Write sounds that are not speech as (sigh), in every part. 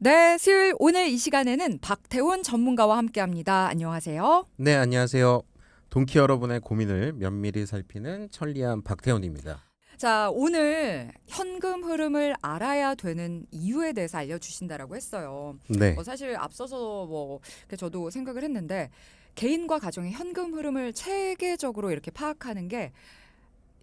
네, 수요일 오늘 이 시간에는 박태훈 전문가와 함께합니다. 안녕하세요. 네, 안녕하세요. 동키 여러분의 고민을 면밀히 살피는 천리안 박태훈입니다. 자, 오늘 현금 흐름을 알아야 되는 이유에 대해서 알려주신다라고 했어요. 네. 어, 사실 앞서서 뭐 저도 생각을 했는데 개인과 가정의 현금 흐름을 체계적으로 이렇게 파악하는 게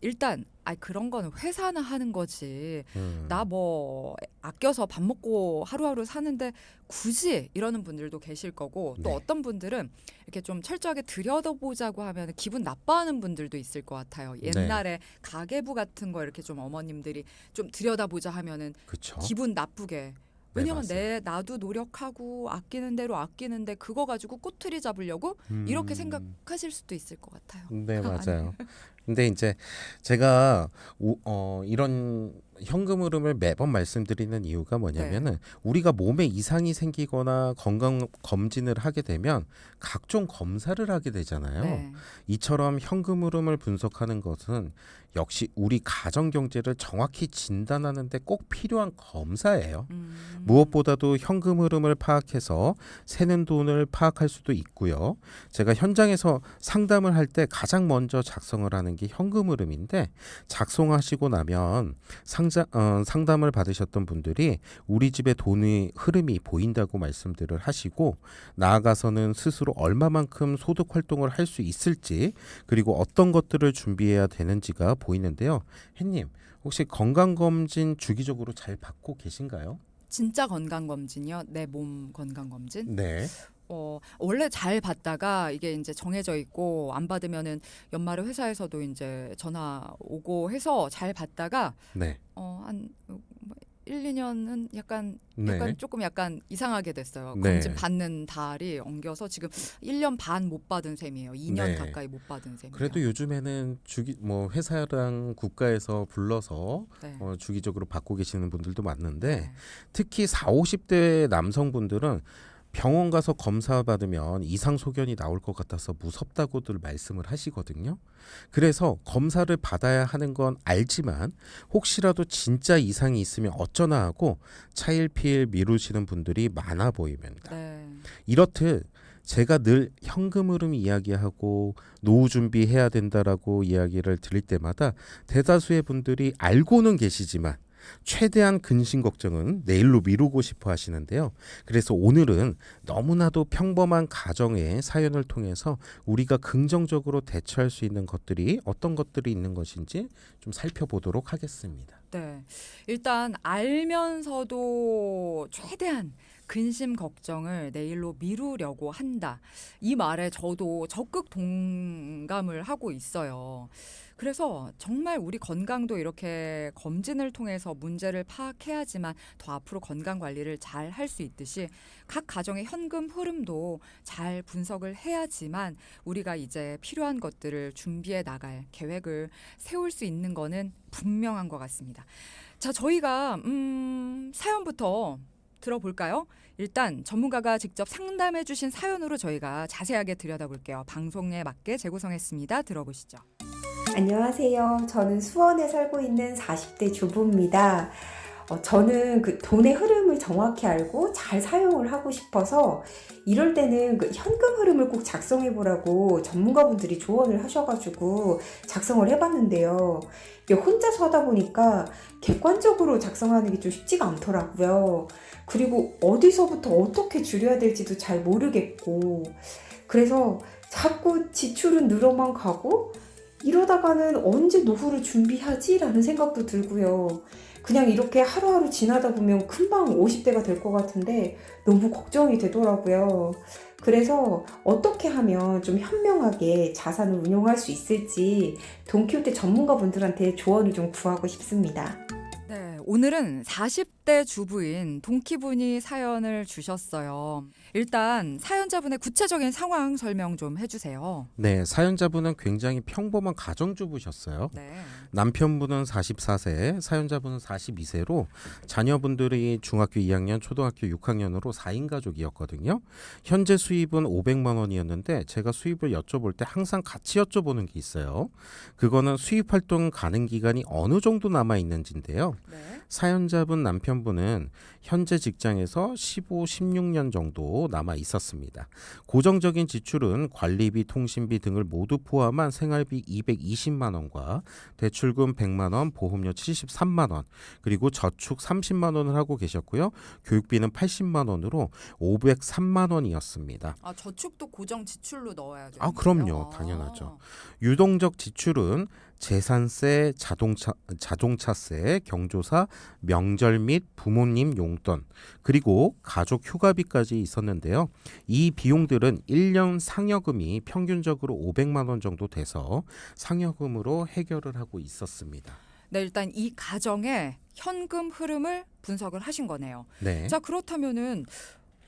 일단 아 그런 거는 회사나 하는 거지. 음, 나뭐 아껴서 밥 먹고 하루하루 사는데 굳이 이러는 분들도 계실 거고 또 네. 어떤 분들은 이렇게 좀 철저하게 들여다보자고 하면 기분 나빠하는 분들도 있을 것 같아요. 네. 옛날에 가계부 같은 거 이렇게 좀 어머님들이 좀 들여다보자 하면은 그렇죠. 기분 나쁘게 왜냐면 맞습니다. 내 나도 노력하고 아끼는 대로 아끼는데 그거 가지고 꼬투리 잡으려고 이렇게 음, 생각하실 수도 있을 것 같아요. 네, (laughs) 맞아요. 근데 이제 제가 우- 어, 이런 현금 흐름을 매번 말씀드리는 이유가 뭐냐면은 네. 우리가 몸에 이상이 생기거나 건강 검진을 하게 되면 각종 검사를 하게 되잖아요. 네. 이처럼 현금 흐름을 분석하는 것은 역시 우리 가정 경제를 정확히 진단하는 데 꼭 필요한 검사예요. 음. 무엇보다도 현금 흐름을 파악해서 새는 돈을 파악할 수도 있고요. 제가 현장에서 상담을 할 때 가장 먼저 작성을 하는 게 현금 흐름인데 작성하시고 나면 상자, 어, 상담을 받으셨던 분들이 우리 집의 돈의 흐름이 보인다고 말씀들을 하시고 나아가서는 스스로 얼마만큼 소득 활동을 할 수 있을지 그리고 어떤 것들을 준비해야 되는지가 보이는데요. 햇님 혹시 건강 검진 주기적으로 잘 받고 계신가요? 진짜 건강 검진이요. 내 몸 건강 검진. 네. 어, 원래 잘 받다가 이게 이제 정해져 있고 안 받으면은 연말에 회사에서도 이제 전화 오고 해서 잘 받다가 네. 어, 한 뭐, 1, 2년은 약간 네. 약간 조금 약간 이상하게 됐어요. 네. 검진 받는 달이 엉겨서 지금 1년 반 못 받은 셈이에요. 2년 네. 가까이 못 받은 셈이에요. 그래도 요즘에는 주기 뭐 회사랑 국가에서 불러서 네. 어, 주기적으로 받고 계시는 분들도 많은데 네. 특히 4, 50대 남성분들은 병원 가서 검사 받으면 이상 소견이 나올 것 같아서 무섭다고들 말씀을 하시거든요. 그래서 검사를 받아야 하는 건 알지만 혹시라도 진짜 이상이 있으면 어쩌나 하고 차일피일 미루시는 분들이 많아 보입니다. 네. 이렇듯 제가 늘 현금 흐름 이야기하고 노후 준비해야 된다라고 이야기를 드릴 때마다 대다수의 분들이 알고는 계시지만 최대한 근심 걱정은 내일로 미루고 싶어 하시는데요. 그래서 오늘은 너무나도 평범한 가정의 사연을 통해서 우리가 긍정적으로 대처할 수 있는 것들이 어떤 것들이 있는 것인지 좀 살펴보도록 하겠습니다. 네. 일단 알면서도 최대한 근심 걱정을 내일로 미루려고 한다. 이 말에 저도 적극 동감을 하고 있어요. 그래서 정말 우리 건강도 이렇게 검진을 통해서 문제를 파악해야지만 더 앞으로 건강 관리를 잘 할 수 있듯이 각 가정의 현금 흐름도 잘 분석을 해야지만 우리가 이제 필요한 것들을 준비해 나갈 계획을 세울 수 있는 거는 분명한 것 같습니다. 자, 저희가 음, 사연부터 들어볼까요? 일단 전문가가 직접 상담해 주신 사연으로 저희가 자세하게 들여다볼게요. 방송에 맞게 재구성했습니다. 들어보시죠. 안녕하세요. 저는 수원에 살고 있는 40대 주부입니다. 어, 저는 그 돈의 흐름을 정확히 알고 잘 사용을 하고 싶어서 이럴 때는 그 현금 흐름을 꼭 작성해 보라고 전문가분들이 조언을 하셔가지고 작성을 해봤는데요. 혼자서 하다 보니까 객관적으로 작성하는 게 좀 쉽지가 않더라고요. 그리고 어디서부터 어떻게 줄여야 될지도 잘 모르겠고 그래서 자꾸 지출은 늘어만 가고 이러다가는 언제 노후를 준비하지라는 생각도 들고요. 그냥 이렇게 하루하루 지나다 보면 금방 50대가 될 것 같은데 너무 걱정이 되더라고요. 그래서 어떻게 하면 좀 현명하게 자산을 운용할 수 있을지 돈키호테 전문가분들한테 조언을 좀 구하고 싶습니다. 네, 오늘은 40대 주부인 동키분이 사연을 주셨어요. 일단 사연자분의 구체적인 상황 설명 좀 해주세요. 네, 사연자분은 굉장히 평범한 가정주부셨어요. 네. 남편분은 44세, 사연자분은 42세로 자녀분들이 중학교 2학년, 초등학교 6학년으로 4인 가족이었거든요. 현재 수입은 500만 원이었는데 제가 수입을 여쭤볼 때 항상 같이 여쭤보는 게 있어요. 그거는 수입 활동 가능 기간이 어느 정도 남아 있는지인데요. 네. 사연자분 남편분은 현재 직장에서 15, 16년 정도 남아 있었습니다. 고정적인 지출은 관리비, 통신비 등을 모두 포함한 생활비 220만 원과 대출금 100만 원, 보험료 73만 원, 그리고 저축 30만 원을 하고 계셨고요. 교육비는 80만 원으로 503만 원이었습니다. 아 저축도 고정 지출로 넣어야 돼요. 아, 그럼요. 당연하죠. 유동적 지출은 재산세, 자동차 자동차세, 경조사, 명절 및 부모님 용돈, 그리고 가족 휴가비까지 있었는데요. 이 비용들은 1년 상여금이 평균적으로 500만 원 정도 돼서 상여금으로 해결을 하고 있었습니다. 네, 일단 이 가정의 현금 흐름을 분석을 하신 거네요. 네. 자, 그렇다면은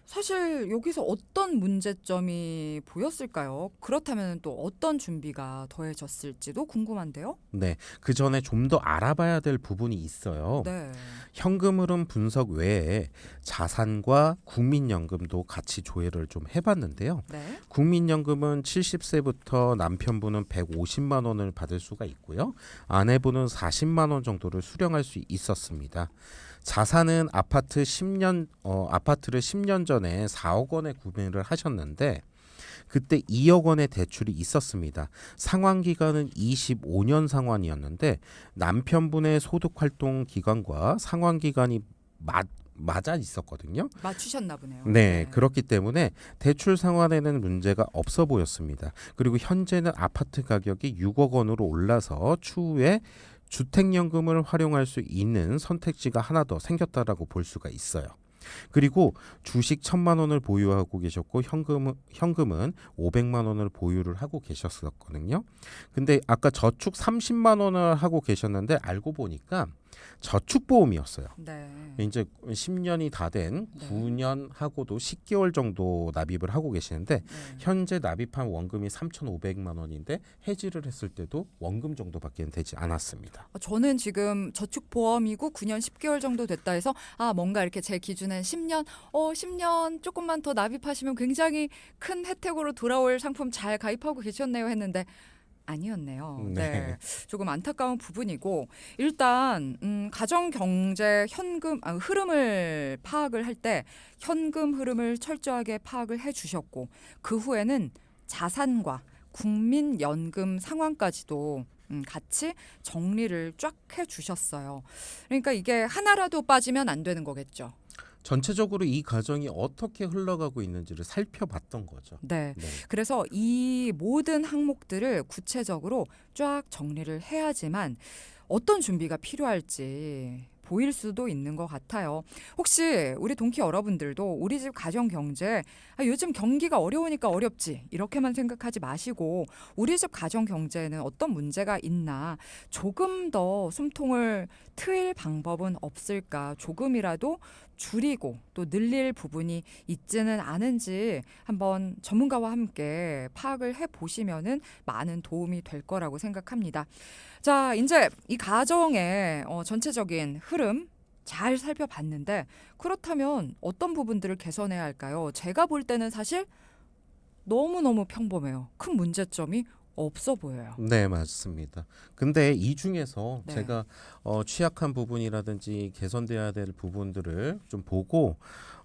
사실 여기서 어떤 문제점이 보였을까요? 그렇다면 또 어떤 준비가 더해졌을지도 궁금한데요. 네. 그 전에 좀 더 알아봐야 될 부분이 있어요. 네. 현금 흐름 분석 외에 자산과 국민연금도 같이 조회를 좀 해봤는데요. 네. 국민연금은 70세부터 남편분은 150만 원을 받을 수가 있고요. 아내분은 40만 원 정도를 수령할 수 있었습니다. 자산은 아파트 10년 어, 아파트를 10년 전에 4억 원에 구매를 하셨는데 그때 2억 원의 대출이 있었습니다. 상환 기간은 25년 상환이었는데 남편분의 소득 활동 기간과 상환 기간이 맞 맞아 있었거든요. 맞추셨나 보네요. 네, 그렇기 때문에 대출 상환에는 문제가 없어 보였습니다. 그리고 현재는 아파트 가격이 6억 원으로 올라서 추후에 주택연금을 활용할 수 있는 선택지가 하나 더 생겼다라고 볼 수가 있어요. 그리고 주식 천만 원을 보유하고 계셨고 현금 현금은 500만 원을 보유를 하고 계셨었거든요. 근데 아까 저축 30만 원을 하고 계셨는데 알고 보니까 저축 보험이었어요. 네. 이제 10년이 다된 네. 9년 하고도 10개월 정도 납입을 하고 계시는데 네. 현재 납입한 원금이 3,500만 원인데 해지를 했을 때도 원금 정도밖에 되지 않았습니다. 아, 저는 지금 저축 보험이고 9년 10개월 정도 됐다 해서 아 뭔가 이렇게 제 기준엔 10년 어 10년 조금만 더 납입하시면 굉장히 큰 혜택으로 돌아올 상품 잘 가입하고 계셨네요 했는데 아니었네요. 네. 네. 조금 안타까운 부분이고 일단 음, 가정 경제 현금 아, 흐름을 파악을 할 때 현금 흐름을 철저하게 파악을 해 주셨고 그 후에는 자산과 국민연금 상황까지도 음, 같이 정리를 쫙 해 주셨어요. 그러니까 이게 하나라도 빠지면 안 되는 거겠죠. 전체적으로 이 과정이 어떻게 흘러가고 있는지를 살펴봤던 거죠. 네. 네. 그래서 이 모든 항목들을 구체적으로 쫙 정리를 해야지만 어떤 준비가 필요할지 보일 수도 있는 것 같아요. 혹시 우리 동키 여러분들도 우리 집 가정 경제 아, 요즘 경기가 어려우니까 어렵지 이렇게만 생각하지 마시고 우리 집 가정 경제에는 어떤 문제가 있나 조금 더 숨통을 트일 방법은 없을까 조금이라도 줄이고 또 늘릴 부분이 있지는 않은지 한번 전문가와 함께 파악을 해 보시면은 많은 도움이 될 거라고 생각합니다. 자, 이제 이 가정의 어, 전체적인 흐름 잘 살펴봤는데 그렇다면 어떤 부분들을 개선해야 할까요? 제가 볼 때는 사실 너무너무 평범해요. 큰 문제점이 없어 보여요. 네, 맞습니다. 근데 이 중에서 네. 제가 어, 취약한 부분이라든지 개선돼야 될 부분들을 좀 보고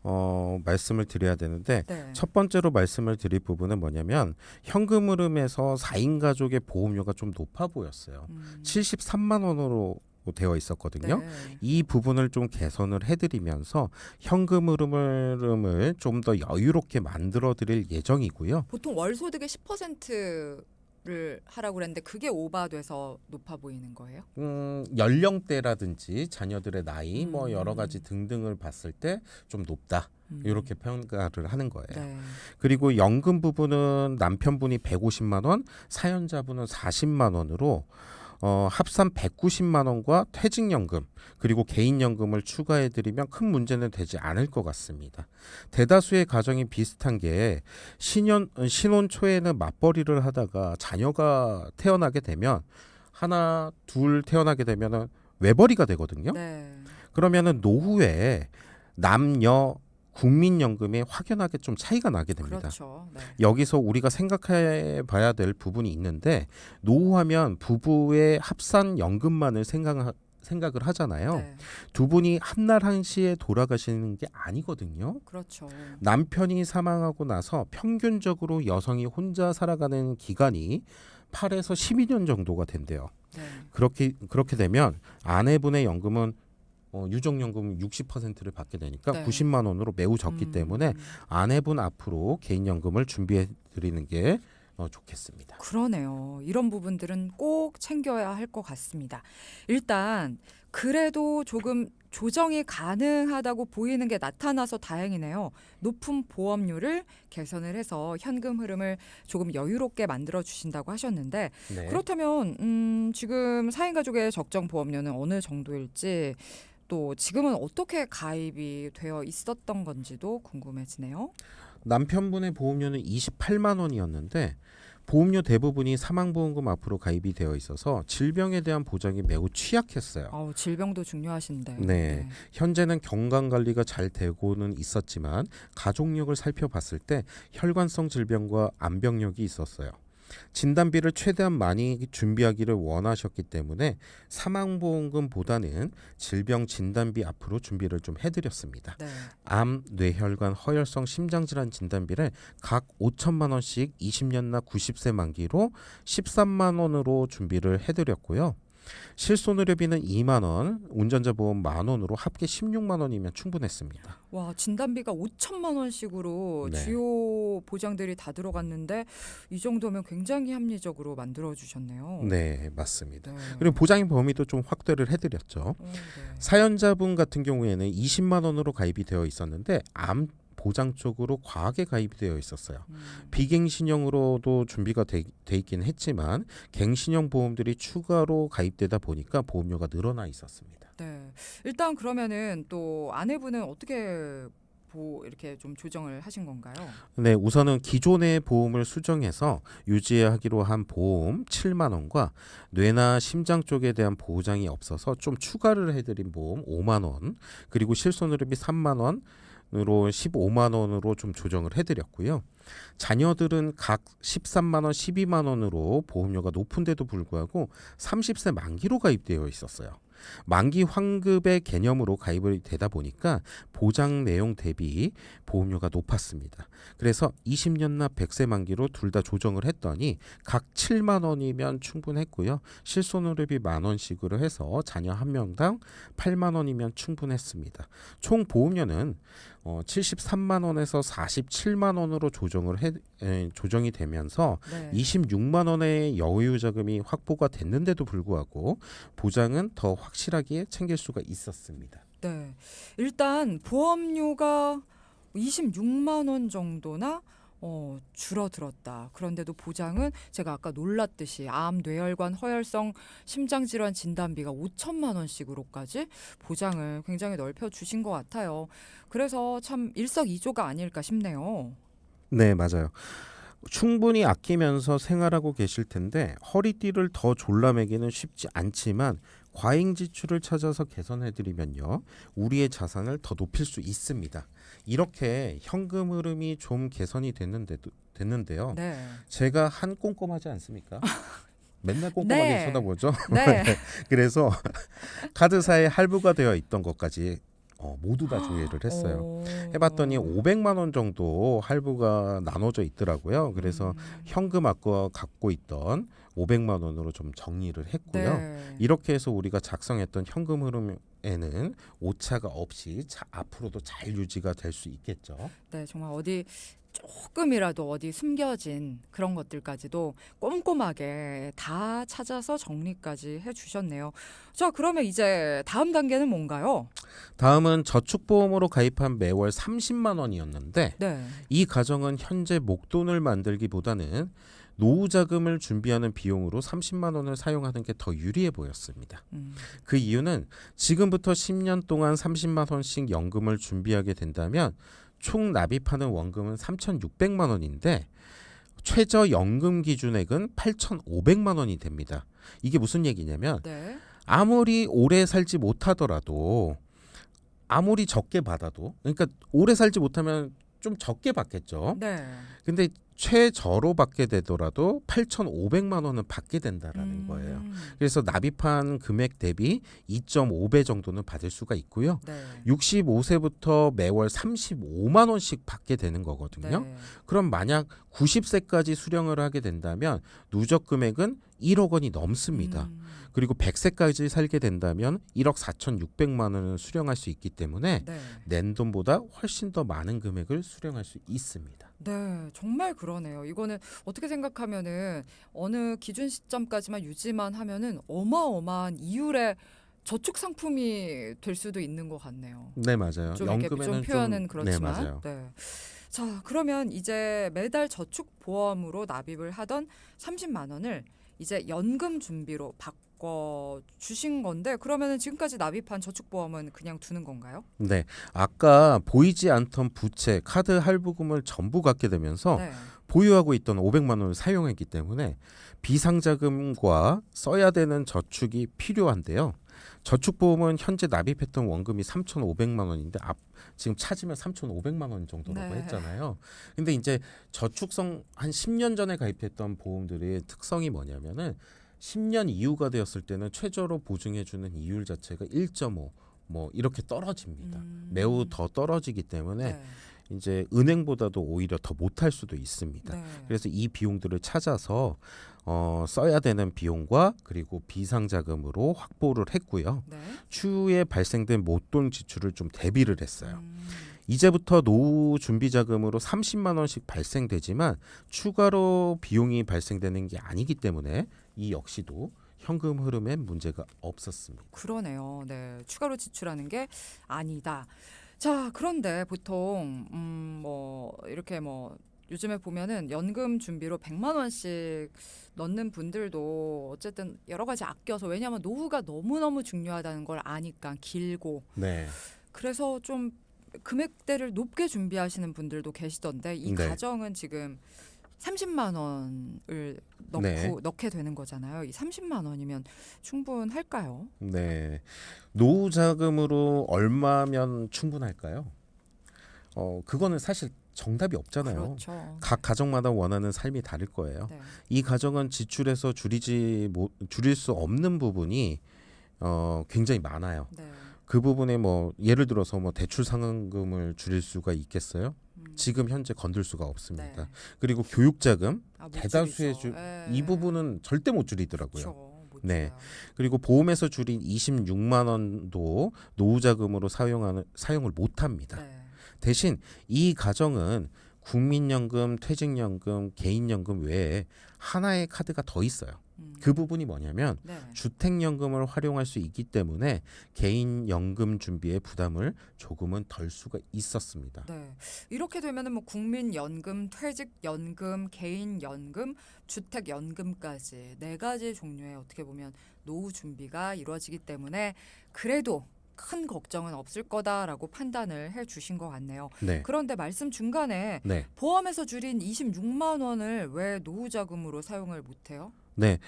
어, 말씀을 드려야 되는데 네. 첫 번째로 말씀을 드릴 부분은 뭐냐면 현금 흐름에서 4인 가족의 보험료가 좀 높아 보였어요. 음, 73만 원으로 되어 있었거든요. 네. 이 부분을 좀 개선을 해드리면서 현금 흐름을 좀 더 여유롭게 만들어 드릴 예정이고요. 보통 월 소득의 10%를 하라고 그랬는데 그게 오바돼서 높아 보이는 거예요? 음, 연령대라든지 자녀들의 나이 뭐 음. 여러 가지 등등을 봤을 때 좀 높다 음. 이렇게 평가를 하는 거예요. 네. 그리고 연금 부분은 남편분이 150만 원, 사연자분은 40만 원으로 어, 합산 190만 원과 퇴직연금 그리고 개인연금을 추가해드리면 큰 문제는 되지 않을 것 같습니다. 대다수의 가정이 비슷한 게 신혼 신혼 초에는 맞벌이를 하다가 자녀가 태어나게 되면 하나 둘 태어나게 되면은 외벌이가 되거든요. 네. 그러면은 노후에 남녀 국민연금에 확연하게 좀 차이가 나게 됩니다. 그렇죠. 네. 여기서 우리가 생각해 봐야 될 부분이 있는데 노후하면 부부의 합산 연금만을 생각 생각을 하잖아요. 네. 두 분이 한날 한시에 돌아가시는 게 아니거든요. 그렇죠. 남편이 사망하고 나서 평균적으로 여성이 혼자 살아가는 기간이 8에서 12년 정도가 된대요. 네. 그렇게 그렇게 되면 아내분의 연금은 어, 유족연금 60%를 받게 되니까 네. 90만 원으로 매우 적기 음, 때문에 아내분 앞으로 개인연금을 준비해 드리는 게 어, 좋겠습니다. 그러네요. 이런 부분들은 꼭 챙겨야 할 것 같습니다. 일단 그래도 조금 조정이 가능하다고 보이는 게 나타나서 다행이네요. 높은 보험료를 개선을 해서 현금 흐름을 조금 여유롭게 만들어 주신다고 하셨는데 네. 그렇다면 음, 지금 4인 가족의 적정 보험료는 어느 정도일지 또 지금은 어떻게 가입이 되어 있었던 건지도 궁금해지네요. 남편분의 보험료는 28만 원이었는데 보험료 대부분이 사망보험금 앞으로 가입이 되어 있어서 질병에 대한 보장이 매우 취약했어요. 아우 질병도 중요하신데. 네. 현재는 건강 관리가 잘 되고는 있었지만 가족력을 살펴봤을 때 혈관성 질병과 암병력이 있었어요. 진단비를 최대한 많이 준비하기를 원하셨기 때문에 사망보험금보다는 질병 진단비 앞으로 준비를 좀 해드렸습니다. 네. 암, 뇌혈관, 허혈성 심장질환 진단비를 각 5천만 원씩 20년나 90세 만기로 13만 원으로 준비를 해드렸고요. 실손의료비는 2만 원, 운전자 보험 만 원으로 합계 16만 원이면 충분했습니다. 와 진단비가 5천만 원씩으로 네. 주요 보장들이 다 들어갔는데 이 정도면 굉장히 합리적으로 만들어 주셨네요. 네, 맞습니다. 네. 그리고 보장 범위도 좀 확대를 해드렸죠. 어, 네. 사연자분 같은 경우에는 20만 원으로 가입이 되어 있었는데 암 보장 쪽으로 과하게 가입이 되어 있었어요. 음, 비갱신형으로도 준비가 돼, 돼 있긴 했지만 갱신형 보험들이 추가로 가입되다 보니까 보험료가 늘어나 있었습니다. 네. 일단 그러면은 또 아내분은 어떻게 보 이렇게 좀 조정을 하신 건가요? 네, 우선은 기존의 보험을 수정해서 유지하기로 한 보험 7만 원과 뇌나 심장 쪽에 대한 보장이 없어서 좀 추가를 해드린 보험 5만 원 그리고 실손의료비 3만 원 으로 15만 원으로 좀 조정을 해드렸고요. 자녀들은 각 13만 원, 12만 원으로 보험료가 높은데도 불구하고 30세 만기로 가입되어 있었어요. 만기 환급의 개념으로 가입이 되다 보니까 보장 내용 대비 보험료가 높았습니다. 그래서 20년나 100세 만기로 둘 다 조정을 했더니 각 7만 원이면 충분했고요. 실손의료비 만 원씩으로 해서 자녀 한 명당 8만 원이면 충분했습니다. 총 보험료는 어, 73만 원에서 47만 원으로 조정을 해, 에, 조정이 되면서 네. 26만 원의 여유 자금이 확보가 됐는데도 불구하고 보장은 더 확실하게 챙길 수가 있었습니다. 네. 일단 보험료가 26만 원 정도나 어, 줄어들었다. 그런데도 보장은 제가 아까 놀랐듯이 암, 뇌혈관, 허혈성 심장질환 진단비가 5천만 원씩으로까지 보장을 굉장히 넓혀 주신 것 같아요. 그래서 참 일석이조가 아닐까 싶네요. 네, 맞아요. 충분히 아끼면서 생활하고 계실 텐데 허리띠를 더 졸라매기는 쉽지 않지만 과잉 지출을 찾아서 개선해 드리면요. 우리의 자산을 더 높일 수 있습니다. 이렇게 현금 흐름이 좀 개선이 됐는데도 됐는데요. 네. 제가 한 꼼꼼하지 않습니까? (laughs) 맨날 꼼꼼하게 네. 쳐다보죠. 네. (laughs) 그래서 카드사에 할부가 되어 있던 것까지 어, 모두 다 조회를 했어요. 오. 해봤더니 500만 원 정도 할부가 나눠져 있더라고요. 그래서 음. 현금 아까 갖고 있던 500만 원으로 좀 정리를 했고요. 네. 이렇게 해서 우리가 작성했던 현금 흐름에는 오차가 없이 자, 앞으로도 잘 유지가 될 수 있겠죠. 네, 정말 어디 조금이라도 어디 숨겨진 그런 것들까지도 꼼꼼하게 다 찾아서 정리까지 해주셨네요. 자, 그러면 이제 다음 단계는 뭔가요? 다음은 저축보험으로 가입한 매월 30만 원이었는데 네, 이 가정은 현재 목돈을 만들기보다는 노후 자금을 준비하는 비용으로 30만 원을 사용하는 게 더 유리해 보였습니다. 음, 그 이유는 지금부터 10년 동안 30만 원씩 연금을 준비하게 된다면 총 납입하는 원금은 3,600만 원인데 최저 연금 기준액은 8,500만 원이 됩니다. 이게 무슨 얘기냐면 네, 아무리 오래 살지 못하더라도 아무리 적게 받아도 그러니까 오래 살지 못하면 좀 적게 받겠죠. 네, 근데 최저로 받게 되더라도 8,500만 원은 받게 된다라는 음. 거예요. 그래서 납입한 금액 대비 2.5배 정도는 받을 수가 있고요. 네. 65세부터 매월 35만 원씩 받게 되는 거거든요. 네. 그럼 만약 90세까지 수령을 하게 된다면 누적 금액은 1억 원이 넘습니다. 음. 그리고 100세까지 살게 된다면 1억 4,600만 원을 수령할 수 있기 때문에 네. 낸 돈보다 훨씬 더 많은 금액을 수령할 수 있습니다. 네, 정말 그러네요. 이거는 어떻게 생각하면은 어느 기준 시점까지만 유지만 하면은 어마어마한 이율의 저축 상품이 될 수도 있는 것 같네요. 네 맞아요. 좀 이렇게 연금에는 좀 표현은 네 그렇지만. 맞아요. 네. 자, 그러면 이제 매달 저축 보험으로 납입을 하던 30만 원을 이제 연금 준비로 바꿔 주신 건데 그러면은 지금까지 납입한 저축 보험은 그냥 두는 건가요? 네 아까 보이지 않던 부채, 카드 할부금을 전부 갖게 되면서 네. 보유하고 있던 500만 원을 사용했기 때문에 비상자금과 써야 되는 저축이 필요한데요. 저축보험은 현재 납입했던 원금이 3,500만 원인데 앞 지금 찾으면 3,500만 원 정도라고 네. 했잖아요. 근데 이제 저축성 한 10년 전에 가입했던 보험들의 특성이 뭐냐면은 10년 이후가 되었을 때는 최저로 보증해 주는 이율 자체가 1.5 뭐 이렇게 떨어집니다. 음. 매우 더 떨어지기 때문에 네. 이제 은행보다도 오히려 더 못할 수도 있습니다. 네. 그래서 이 비용들을 찾아서 어, 써야 되는 비용과 그리고 비상자금으로 확보를 했고요. 네. 추후에 발생된 못돈 지출을 좀 대비를 했어요. 음. 이제부터 노후 준비 자금으로 30만 원씩 발생되지만 추가로 비용이 발생되는 게 아니기 때문에 이 역시도 현금 흐름에 문제가 없었습니다. 그러네요. 네. 추가로 지출하는 게 아니다. 자, 그런데 보통 음, 뭐 이렇게 뭐 요즘에 보면은 연금 준비로 100만 원씩 넣는 분들도 어쨌든 여러 가지 아껴서 왜냐하면 노후가 너무너무 중요하다는 걸 아니까 길고 네. 그래서 좀 금액대를 높게 준비하시는 분들도 계시던데 이 네. 가정은 지금 30만 원을 넣고 네. 넣게 되는 거잖아요. 이 30만 원이면 충분할까요? 네. 노후 자금으로 얼마면 충분할까요? 어, 그거는 사실 정답이 없잖아요. 그렇죠. 각 가정마다 원하는 삶이 다를 거예요. 네. 이 가정은 지출에서 줄이지 못 줄일 수 없는 부분이 어, 굉장히 많아요. 네. 그 부분에 뭐 예를 들어서 뭐 대출 상환금을 줄일 수가 있겠어요? 음, 지금 현재 건들 수가 없습니다. 네. 그리고 교육 자금 아, 못 대다수의. 주- 예. 이 부분은 절대 못 줄이더라고요. 못 네. 그리고 보험에서 줄인 26만 원도 노후 자금으로 사용하는 사용을 못 합니다. 네. 대신 이 가정은 국민연금, 퇴직연금, 개인연금 외에 하나의 카드가 더 있어요. 음, 그 부분이 뭐냐면 네. 주택연금을 활용할 수 있기 때문에 개인 연금 준비의 부담을 조금은 덜 수가 있었습니다. 네. 이렇게 되면은 뭐 국민연금, 퇴직연금, 개인연금, 주택연금까지 네 가지 종류의 어떻게 보면 노후 준비가 이루어지기 때문에 그래도 큰 걱정은 없을 거다라고 판단을 해 주신 것 같네요. 네. 그런데 말씀 중간에 네. 보험에서 줄인 26만 원을 왜 노후 자금으로 사용을 못 해요? 네.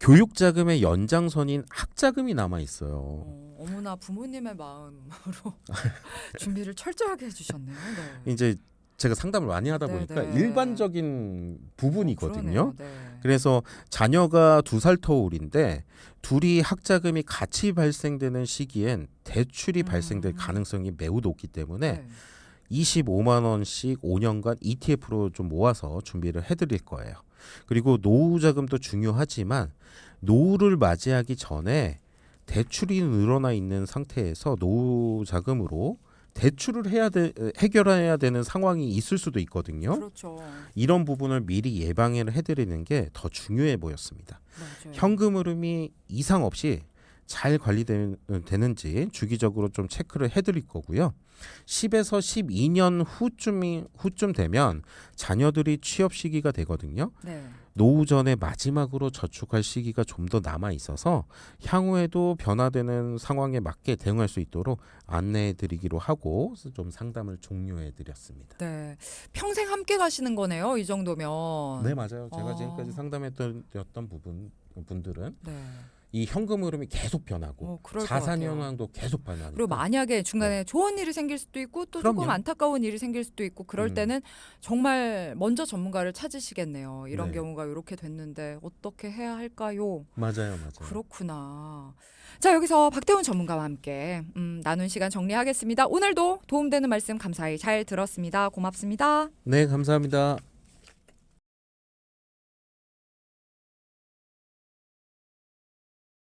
교육 자금의 연장선인 학자금이 남아 있어요. 어, 어머나 부모님의 마음으로 (laughs) 준비를 철저하게 해주셨네요. 네. 이제 제가 상담을 많이 하다 네, 보니까 네. 일반적인 부분이거든요. 어. 네. 그래서 자녀가 두 살 터울인데 둘이 학자금이 같이 발생되는 시기엔 대출이 음. 발생될 가능성이 매우 높기 때문에 네. 25만 원씩 5년간 ETF로 좀 모아서 준비를 해드릴 거예요. 그리고 노후 자금도 중요하지만 노후를 맞이하기 전에 대출이 늘어나 있는 상태에서 노후 자금으로 대출을 해야 돼 해결해야 되는 상황이 있을 수도 있거든요. 그렇죠. 이런 부분을 미리 예방을 해드리는 게 더 중요해 보였습니다. 맞아요. 현금 흐름이 이상 없이 잘 관리되는지 주기적으로 좀 체크를 해드릴 거고요. 10에서 12년 후쯤이 후쯤 되면 자녀들이 취업 시기가 되거든요. 네. 노후 전에 마지막으로 저축할 시기가 좀 더 남아 있어서 향후에도 변화되는 상황에 맞게 대응할 수 있도록 안내해 드리기로 하고 좀 상담을 종료해 드렸습니다. 네. 평생 함께 가시는 거네요. 이 정도면. 네 맞아요. 제가 어. 지금까지 상담했던 였던 부분 분들은 네. 이 현금 흐름이 계속 변하고 어, 자산. 현황도 계속 변하니까. 그리고 만약에 중간에 좋은 일이 생길 수도 있고 또 조금 그럼요. 안타까운 일이 생길 수도 있고 그럴 음. 때는 정말 먼저 전문가를 찾으시겠네요. 이런 네. 경우가 이렇게 됐는데 어떻게 해야 할까요? 맞아요, 맞아요. 그렇구나. 자 여기서 박대훈 전문가와 함께 음, 나눈 시간 정리하겠습니다. 오늘도 도움되는 말씀 감사히 잘 들었습니다. 고맙습니다. 네, 감사합니다.